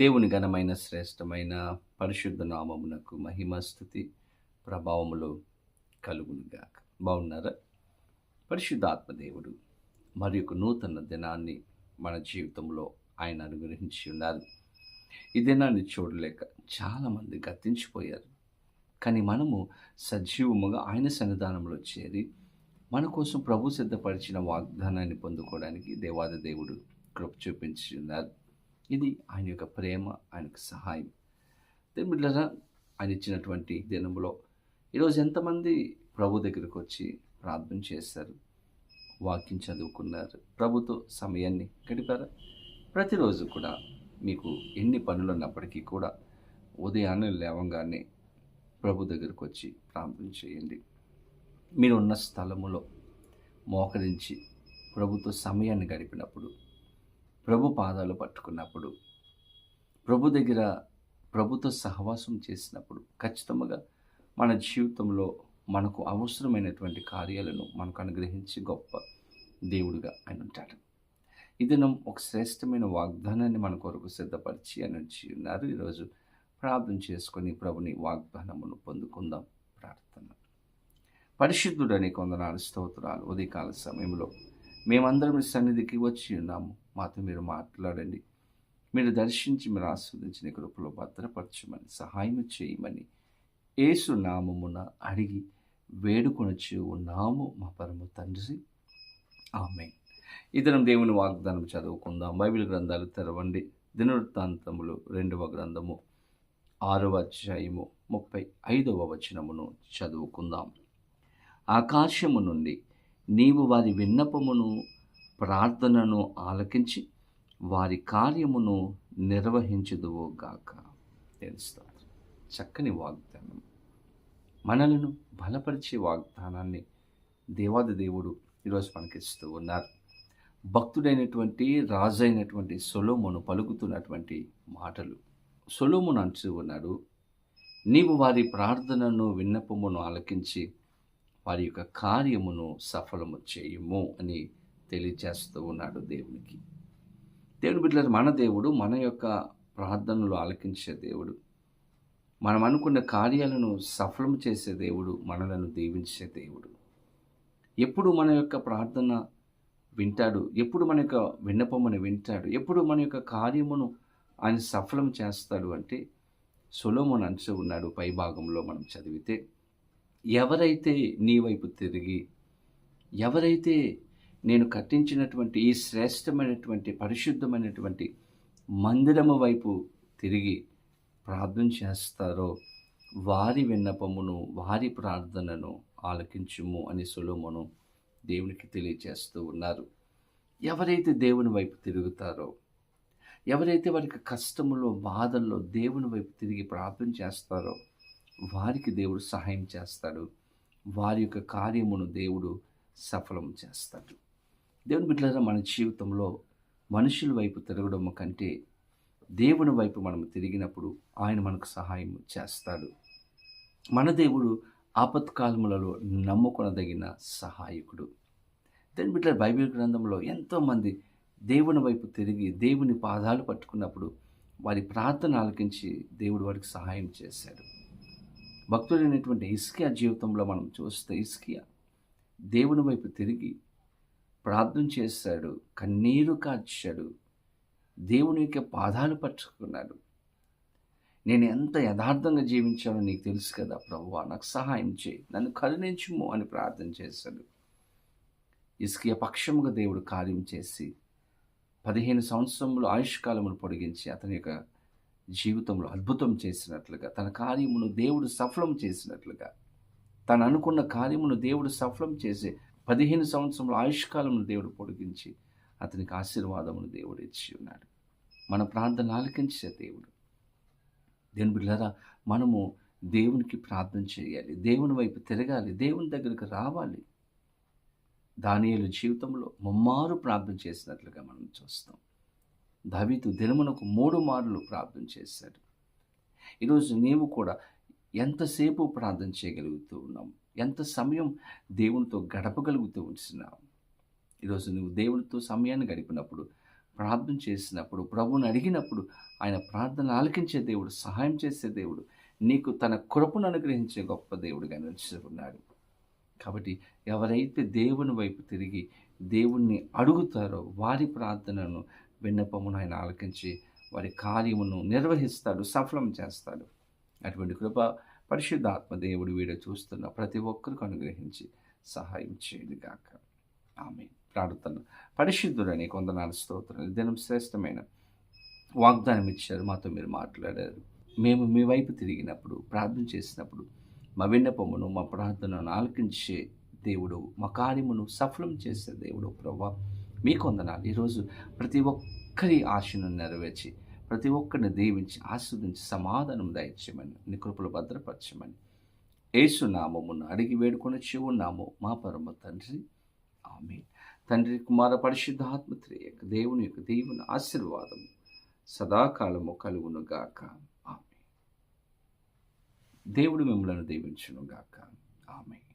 దేవుని ఘనమైన శ్రేష్టమైన పరిశుద్ధ నామమునకు మహిమ స్థుతి ప్రభావములు కలుగునుగాక. బాగున్నారా? పరిశుద్ధాత్మ దేవుడు మరి ఒక నూతన దినాన్ని మన జీవితంలో ఆయన అనుగ్రహించి ఉన్నారు. ఈ దినాన్ని చూడలేక చాలామంది గతించిపోయారు. కానీ మనము సజీవముగా ఆయన సన్నిధానంలో చేరి మన కోసం ప్రభు సిద్ధపరిచిన వాగ్దానాన్ని పొందుకోవడానికి దేవాది దేవుడు కృప చూపించి ఉన్నారు. ఇది ఆయన యొక్క ప్రేమ ఆయనకు సహాయం. బిడ్డరా ఆయన ఇచ్చినటువంటి దినంలో ఈరోజు ఎంతమంది ప్రభు దగ్గరికి వచ్చి ప్రార్థన చేశారు వాక్యం చదువుకున్నారు ప్రభుతో సమయాన్ని గడిపారా? ప్రతిరోజు కూడా మీకు ఎన్ని పనులు ఉన్నప్పటికీ కూడా ఉదయాన్నే లేవంగానే ప్రభు దగ్గరికి వచ్చి ప్రార్థన చేయండి. మీరు ఉన్న స్థలములో మోకరించి ప్రభుతో సమయాన్ని గడిపినప్పుడు ప్రభు పాదాలు పట్టుకున్నప్పుడు ప్రభు దగ్గర ప్రభుతో సహవాసం చేసినప్పుడు ఖచ్చితంగా మన జీవితంలో మనకు అవసరమైనటువంటి కార్యాలను మనకు అనుగ్రహించి గొప్ప దేవుడుగా ఆయన ఉంటాడు. ఇది ఒక శ్రేష్టమైన వాగ్దానాన్ని మన కొరకు సిద్ధపరిచి అని ఉన్నారు. ఈరోజు ప్రార్థన చేసుకొని ప్రభుని వాగ్దానమును పొందుకుందాం. ప్రార్థన. పరిశుద్ధుడని కొందనాలు స్తోత్రాలు. ఉదయకాల సమయంలో మేమందరం సన్నిధికి వచ్చి ఉన్నాము. మాతో మీరు మాట్లాడండి. మీరు దర్శించి మీరు ఆస్వాదించిన కృపలో భద్రపరచమని సహాయం చేయమని ఏసు నామమున అడిగి వేడుకొనొచ్చి ఉన్నాము మా పరమ తండ్రి. ఆమె ఇతరం దేవుని వాగ్దానం చదువుకుందాం. బైబిల్ గ్రంథాలు తెరవండి. దినవృత్తాంతములు రెండవ గ్రంథము ఆరవ అధ్యాయము ముప్పై ఐదవ వచనమును చదువుకుందాం. ఆకాశము నుండి నీవు వారి విన్నపమును ప్రార్థనను ఆలకించి వారి కార్యమును నిర్వహించుదువు గాక. తెలుస్తారు చక్కని వాగ్దానం. మనలను బలపరిచే వాగ్దానాన్ని దేవాది దేవుడు ఈరోజు మనకిస్తూ ఉన్నారు. భక్తుడైనటువంటి రాజైనటువంటి సొలోమును పలుకుతున్నటువంటి మాటలు. సొలోమును అంటూ ఉన్నాడు నీవు వారి ప్రార్థనను విన్నపమును ఆలకించి వారి యొక్క కార్యమును సఫలము చేయము అని తెలియజేస్తూ ఉన్నాడు దేవునికి. దేవుని బిడ్డలు మన దేవుడు మన యొక్క ప్రార్థనలు ఆలకించే దేవుడు. మనం అనుకున్న కార్యాలను సఫలం చేసే దేవుడు మనలను దీవించే దేవుడు. ఎప్పుడు మన యొక్క ప్రార్థన వింటాడు ఎప్పుడు మన యొక్క విన్నపమును వింటాడు ఎప్పుడు మన యొక్క కార్యమును ఆయన సఫలం చేస్తాడు అంటే సులోమును అంచు ఉన్నాడు పై భాగంలో మనం చదివితే ఎవరైతే నీ వైపు తిరిగి ఎవరైతే నేను కట్టించినటువంటి ఈ శ్రేష్టమైనటువంటి పరిశుద్ధమైనటువంటి మందిరము వైపు తిరిగి ప్రార్థన చేస్తారో వారి విన్నపమును వారి ప్రార్థనను ఆలకించుము అని సులోమును దేవునికి తెలియజేస్తూ ఉన్నారు. ఎవరైతే దేవుని వైపు తిరుగుతారో ఎవరైతే వారికి కష్టములో బాధల్లో దేవుని వైపు తిరిగి ప్రార్థన చేస్తారో వారికి దేవుడు సహాయం చేస్తాడు. వారి యొక్క కార్యమును దేవుడు సఫలం చేస్తాడు. దేవుని బిడ్డలారా మన జీవితంలో మనుషుల వైపు తిరగడం కంటే దేవుని వైపు మనం తిరిగినప్పుడు ఆయన మనకు సహాయం చేస్తాడు. మన దేవుడు ఆపత్కాలములలో నమ్ముకొనదగిన సహాయకుడు. దేని బిడ్డ బైబిల్ గ్రంథంలో ఎంతోమంది దేవుని వైపు తిరిగి దేవుని పాదాలు పట్టుకున్నప్పుడు వారి ప్రార్థన ఆలకించి దేవుడు వారికి సహాయం చేశాడు. భక్తుడైనటువంటి ఇస్కియా జీవితంలో మనం చూస్తే ఇస్కియా దేవుని వైపు తిరిగి ప్రార్థన చేశాడు కన్నీరు కాచాడు దేవుని యొక్క పాదాలు పట్టుకున్నాడు. నేను ఎంత యథార్థంగా జీవించానో నీకు తెలుసు కదా ప్రభువా నాకు సహాయం చేయి నన్ను కరుణించుము అని ప్రార్థన చేశాడు ఇసుక పక్షముగా దేవుడు కార్యం చేసి పదిహేను సంవత్సరములు ఆయుష్కాలమును పొడిగించి అతని యొక్క జీవితంలో అద్భుతం చేసినట్లుగా తన కార్యమును దేవుడు సఫలం చేసినట్లుగా తను అనుకున్న కార్యమును దేవుడు సఫలం చేసి పదిహేను సంవత్సరముల ఆయుష్కాలమును దేవుడు పొడిగించి అతనికి ఆశీర్వాదమును దేవుడు ఇచ్చి ఉన్నాడు. మన ప్రార్థన ఆలకించే దేవుడు. దేవుని బిడ్డలారా మనము దేవునికి ప్రార్థన చేయాలి దేవుని వైపు తిరగాలి దేవుని దగ్గరికి రావాలి. దానియలు జీవితంలో ముమ్మారు ప్రార్థన చేసినట్లుగా మనం చూస్తాం. దావీదు దినమునకు మూడు మార్లు ప్రార్థన చేశాడు. ఈరోజు నీవు కూడా ఎంతసేపు ప్రార్థన చేయగలుగుతూ ఉన్నాం? ఎంత సమయం దేవునితో గడపగలుగుతూ ఉంటున్నాం? ఈరోజు నువ్వు దేవునితో సమయాన్ని గడిపినప్పుడు ప్రార్థన చేసినప్పుడు ప్రభువుని అడిగినప్పుడు ఆయన ప్రార్థన ఆలకించే దేవుడు సహాయం చేసే దేవుడు నీకు తన కృపను అనుగ్రహించే గొప్ప దేవుడిగా నిలుచుకున్నాడు కాబట్టి ఎవరైతే దేవుని వైపు తిరిగి దేవుణ్ణి అడుగుతారో వారి ప్రార్థనను విన్నపమును ఆయన ఆలకించి వారి కార్యమును నిర్వహిస్తాడు సఫలం చేస్తాడు. అటువంటి కృప పరిశుద్ధాత్మ దేవుడు వీడియో చూస్తున్న ప్రతి ఒక్కరికి అనుగ్రహించి సహాయం చేయండి గాక. ఆమె ప్రార్థన. పరిశుద్ధుడని కొందనాలు స్తోత్రం దినం శ్రేష్టమైన వాగ్దానం ఇచ్చారు. మాతో మీరు మాట్లాడారు. మేము మీ వైపు తిరిగినప్పుడు ప్రార్థన చేసినప్పుడు మా విన్నపమును మా ప్రార్థనను ఆలకించే దేవుడు మా కార్యమును సఫలం చేసే దేవుడు ప్రభా. మీ కొందనాలు ఈరోజు ప్రతి ఒక్కరి ఆశను నెరవేర్చి ప్రతి ఒక్కరిని దీవించి ఆస్వాదించి సమాధానం దయచేయమని నీ కృపలు భద్రపరచమని. ఏసునామమును అడిగి వేడుకొని చెవున్నాము మా పరమ తండ్రి. ఆమె తండ్రి కుమార పరిశుద్ధాత్మత్రి యొక్క దేవుని యొక్క దేవుని ఆశీర్వాదము సదాకాలము కలుగును గాక. ఆమె దేవుడు మిమ్మలను దీవించును గాక. ఆమె